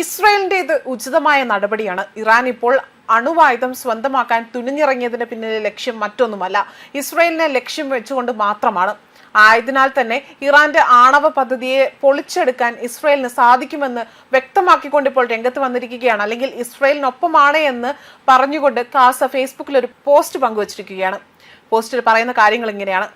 ഇസ്രയേലിന്റെ ഇത് ഉചിതമായ നടപടിയാണ്. ഇറാൻ ഇപ്പോൾ അണുവായുധം സ്വന്തമാക്കാൻ തുനിഞ്ഞിറങ്ങിയതിന് പിന്നിലെ ലക്ഷ്യം മറ്റൊന്നുമല്ല. ഇസ്രയേലിനെ ലക്ഷ്യം വെച്ചുകൊണ്ട് മാത്രമാണ്. ആയതിനാൽ തന്നെ ഇറാന്റെ ആണവ പദ്ധതിയെ പൊളിച്ചെടുക്കാൻ ഇസ്രയേലിന് സാധിക്കുമെന്ന് വ്യക്തമാക്കിക്കൊണ്ട് ഇപ്പോൾ രംഗത്ത് വന്നിരിക്കുകയാണ്. അല്ലെങ്കിൽ ഇസ്രയേലിനൊപ്പമാണ് എന്ന് പറഞ്ഞുകൊണ്ട് കാസ ഫേസ്ബുക്കിൽ ഒരു പോസ്റ്റ് പങ്കുവച്ചിരിക്കുകയാണ്. പോസ്റ്റിൽ പറയുന്ന കാര്യങ്ങൾ ഇങ്ങനെയാണ്.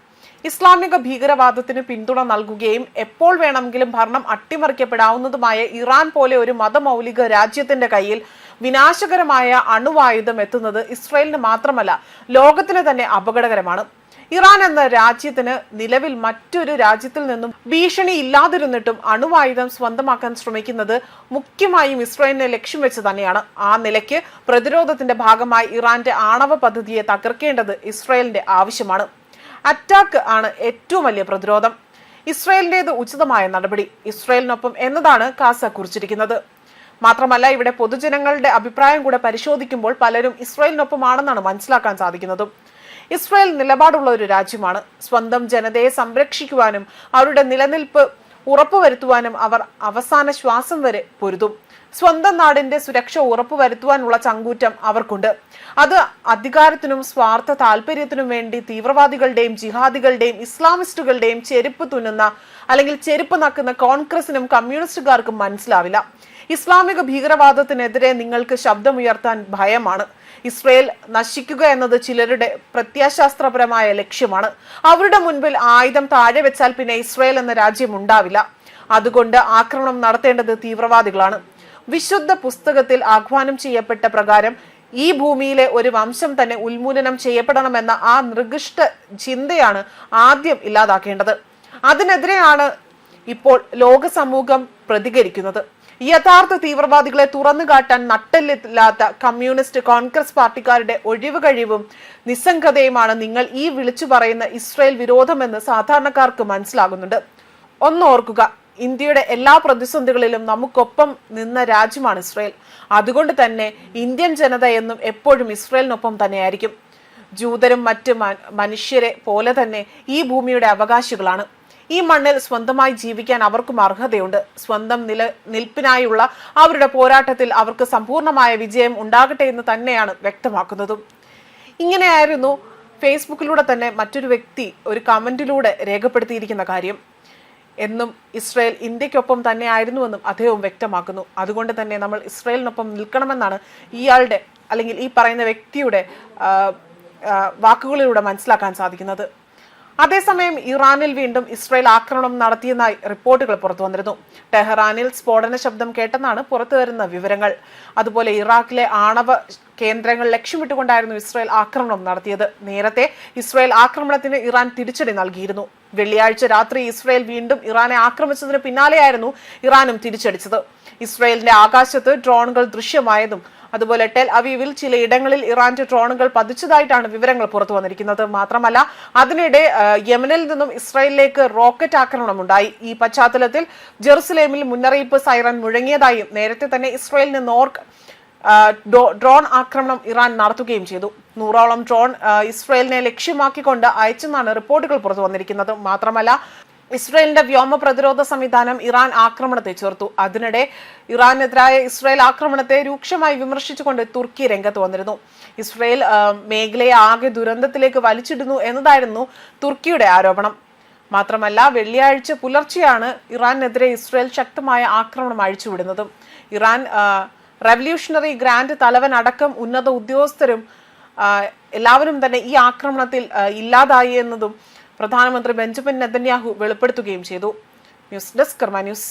ഇസ്ലാമിക ഭീകരവാദത്തിന് പിന്തുണ നൽകുകയും എപ്പോൾ വേണമെങ്കിലും ഭരണം അട്ടിമറിക്കപ്പെടാവുന്നതുമായ ഇറാൻ പോലെ ഒരു മതമൗലിക രാജ്യത്തിന്റെ കയ്യിൽ വിനാശകരമായ അണുവായുധം എത്തുന്നത് ഇസ്രയേലിന് മാത്രമല്ല ലോകത്തിന് തന്നെ അപകടകരമാണ്. ഇറാൻ എന്ന രാജ്യത്തിന് നിലവിൽ മറ്റൊരു രാജ്യത്തിൽ നിന്നും ഭീഷണി ഇല്ലാതിരുന്നിട്ടും അണുവായുധം സ്വന്തമാക്കാൻ ശ്രമിക്കുന്നത് മുഖ്യമായും ഇസ്രയേലിനെ ലക്ഷ്യം വെച്ച് തന്നെയാണ്. ആ നിലയ്ക്ക് പ്രതിരോധത്തിന്റെ ഭാഗമായി ഇറാന്റെ ആണവ പദ്ധതിയെ തകർക്കേണ്ടത് ഇസ്രയേലിന്റെ ആവശ്യമാണ്. അറ്റാക്ക് ആണ് ഏറ്റവും വലിയ പ്രതിരോധം. ഇസ്രയേലിന്റെത് ഉചിതമായ നടപടി. ഇസ്രയേലിനൊപ്പം എന്നതാണ് കാസ കുറിച്ചിരിക്കുന്നത്. മാത്രമല്ല ഇവിടെ പൊതുജനങ്ങളുടെ അഭിപ്രായം കൂടെ പരിശോധിക്കുമ്പോൾ പലരും ഇസ്രയേലിനൊപ്പമാണെന്നാണ് മനസ്സിലാക്കാൻ സാധിക്കുന്നതും. ഇസ്രയേൽ നിലപാടുള്ള ഒരു രാജ്യമാണ്. സ്വന്തം ജനതയെ സംരക്ഷിക്കുവാനും അവരുടെ നിലനിൽപ്പ് ഉറപ്പുവരുത്തുവാനും അവർ അവസാന ശ്വാസം വരെ പൊരുതും. സ്വന്തം നാടിന്റെ സുരക്ഷ ഉറപ്പുവരുത്തുവാനുള്ള ചങ്കൂറ്റം അവർക്കുണ്ട്. അത് അധികാരത്തിനും സ്വാർത്ഥ താല്പര്യത്തിനും വേണ്ടി തീവ്രവാദികളുടെയും ജിഹാദികളുടെയും ഇസ്ലാമിസ്റ്റുകളുടെയും ചെരുപ്പ് തുന്നുന്ന അല്ലെങ്കിൽ ചെരുപ്പ് നക്കുന്ന കോൺഗ്രസിനും കമ്മ്യൂണിസ്റ്റുകാർക്കും മനസ്സിലാവില്ല. ഇസ്ലാമിക ഭീകരവാദത്തിനെതിരെ നിങ്ങൾക്ക് ശബ്ദമുയർത്താൻ ഭയമാണ്. ഇസ്രയേൽ നശിക്കുക എന്നത് ചിലരുടെ പ്രത്യാശാസ്ത്രപരമായ ലക്ഷ്യമാണ്. അവരുടെ മുൻപിൽ ആയുധം താഴെ വെച്ചാൽ പിന്നെ ഇസ്രയേൽ എന്ന രാജ്യം ഉണ്ടാവില്ല. അതുകൊണ്ട് ആക്രമണം നടത്തേണ്ടത് തീവ്രവാദികളാണ്. വിശുദ്ധ പുസ്തകത്തിൽ ആഹ്വാനം ചെയ്യപ്പെട്ട പ്രകാരം ഈ ഭൂമിയിലെ ഒരു വംശം തന്നെ ഉന്മൂലനം ചെയ്യപ്പെടണമെന്ന ആ നിർഗിഷ്ട ചിന്തയാണ് ആദ്യം ഇല്ലാതാക്കേണ്ടത്. അതിനെതിരെയാണ് ഇപ്പോൾ ലോക സമൂഹം പ്രതികരിക്കുന്നത്. യഥാർത്ഥ തീവ്രവാദികളെ തുറന്നുകാട്ടാൻ നട്ടല്ലില്ലാത്ത കമ്മ്യൂണിസ്റ്റ് കോൺഗ്രസ് പാർട്ടിക്കാരുടെ ഒഴിവ് കഴിവും നിസ്സംഗതയുമാണ് നിങ്ങൾ ഈ വിളിച്ചു പറയുന്ന ഇസ്രയേൽ വിരോധമെന്ന് സാധാരണക്കാർക്ക് മനസ്സിലാകുന്നുണ്ട്. ഒന്നോർക്കുക ഇന്ത്യയുടെ എല്ലാ പ്രതിസന്ധികളിലും നമുക്കൊപ്പം നിന്ന രാജ്യമാണ് ഇസ്രയേൽ. അതുകൊണ്ട് തന്നെ ഇന്ത്യൻ ജനത എന്നും എപ്പോഴും ഇസ്രയേലിനൊപ്പം തന്നെയായിരിക്കും. ജൂതരും മറ്റ് മനുഷ്യരെ പോലെ തന്നെ ഈ ഭൂമിയുടെ അവകാശികളാണ്. ഈ മണ്ണിൽ സ്വന്തമായി ജീവിക്കാൻ അവർക്കും അർഹതയുണ്ട്. സ്വന്തം നില നിൽപ്പിനായുള്ള അവരുടെ പോരാട്ടത്തിൽ അവർക്ക് സമ്പൂർണമായ വിജയം ഉണ്ടാകട്ടെ എന്ന് തന്നെയാണ് വ്യക്തമാക്കുന്നതും. ഇങ്ങനെയായിരുന്നു ഫേസ്ബുക്കിലൂടെ തന്നെ മറ്റൊരു വ്യക്തി ഒരു കമന്റിലൂടെ രേഖപ്പെടുത്തിയിരിക്കുന്ന കാര്യം. എന്നും ഇസ്രയേൽ ഇന്ത്യക്കൊപ്പം തന്നെ ആയിരുന്നുവെന്നും അദ്ദേഹവും വ്യക്തമാക്കുന്നു. അതുകൊണ്ട് തന്നെ നമ്മൾ ഇസ്രയേലിനൊപ്പം നിൽക്കണമെന്നാണ് ഇയാളുടെ അല്ലെങ്കിൽ ഈ പറയുന്ന വ്യക്തിയുടെ വാക്കുകളിലൂടെ മനസ്സിലാക്കാൻ സാധിക്കുന്നത്. അതേസമയം ഇറാനിൽ വീണ്ടും ഇസ്രായേൽ ആക്രമണം നടത്തിയെന്നായി റിപ്പോർട്ടുകൾ പുറത്തു വന്നിരുന്നു. ടെഹ്റാനിൽ സ്ഫോടന ശബ്ദം കേട്ടെന്നാണ് പുറത്തുവരുന്ന വിവരങ്ങൾ. അതുപോലെ ഇറാഖിലെ ആണവ കേന്ദ്രങ്ങൾ ലക്ഷ്യമിട്ടുകൊണ്ടായിരുന്നു ഇസ്രായേൽ ആക്രമണം നടത്തിയത്. നേരത്തെ ഇസ്രായേൽ ആക്രമണത്തിന് ഇറാൻ തിരിച്ചടി നൽകിയിരുന്നു. വെള്ളിയാഴ്ച രാത്രി ഇസ്രായേൽ വീണ്ടും ഇറാനെ ആക്രമിച്ചതിന് പിന്നാലെയായിരുന്നു ഇറാനും തിരിച്ചടിച്ചത്. ഇസ്രായേലിന്റെ ആകാശത്ത് ഡ്രോണുകൾ ദൃശ്യമായതും അതുപോലെ ടെൽ അവീവിൽ ചിലയിടങ്ങളിൽ ഇറാന്റെ ഡ്രോണുകൾ പതിച്ചതായിട്ടാണ് വിവരങ്ങൾ പുറത്തു വന്നിരിക്കുന്നത്. മാത്രമല്ല അതിനിടെ യമനിൽ നിന്നും ഇസ്രായേലിലേക്ക് റോക്കറ്റ് ആക്രമണം ഉണ്ടായി ഈ പശ്ചാത്തലത്തിൽ ജെറുസലേമിൽ മുന്നറിയിപ്പ് സൈറൻ മുഴങ്ങിയതായും നേരത്തെ തന്നെ ഇസ്രായേലിന് നോർക്ക് ഡ്രോൺ ആക്രമണം ഇറാൻ നടത്തുകയും ചെയ്തു. നൂറോളം ഡ്രോൺ ഇസ്രായേലിനെ ലക്ഷ്യമാക്കിക്കൊണ്ട് അയച്ചെന്നാണ് റിപ്പോർട്ടുകൾ പുറത്തു വന്നിരിക്കുന്നത്. മാത്രമല്ല ഇസ്രയേലിന്റെ വ്യോമ പ്രതിരോധ സംവിധാനം ഇറാൻ ആക്രമണത്തെ ചേർത്തു അതിനിടെ ഇറാനെതിരായ ഇസ്രയേൽ ആക്രമണത്തെ രൂക്ഷമായി വിമർശിച്ചുകൊണ്ട് തുർക്കി രംഗത്ത് വന്നിരുന്നു. ഇസ്രയേൽ മേഖലയെ ആകെ ദുരന്തത്തിലേക്ക് വലിച്ചിടുന്നു എന്നതായിരുന്നു തുർക്കിയുടെ ആരോപണം. മാത്രമല്ല വെള്ളിയാഴ്ച പുലർച്ചെയാണ് ഇറാനെതിരെ ഇസ്രയേൽ ശക്തമായ ആക്രമണം അഴിച്ചുവിടുന്നതും. ഇറാൻ റവല്യൂഷണറി ഗ്രാൻഡ് തലവൻ അടക്കം ഉന്നത ഉദ്യോഗസ്ഥരും എല്ലാവരും തന്നെ ഈ ആക്രമണത്തിൽ ഇല്ലാതായി എന്നതും പ്രധാനമന്ത്രി ബെഞ്ചമിൻ നെതന്യാഹു വെളിപ്പെടുത്തുകയും ചെയ്തു. News desk news.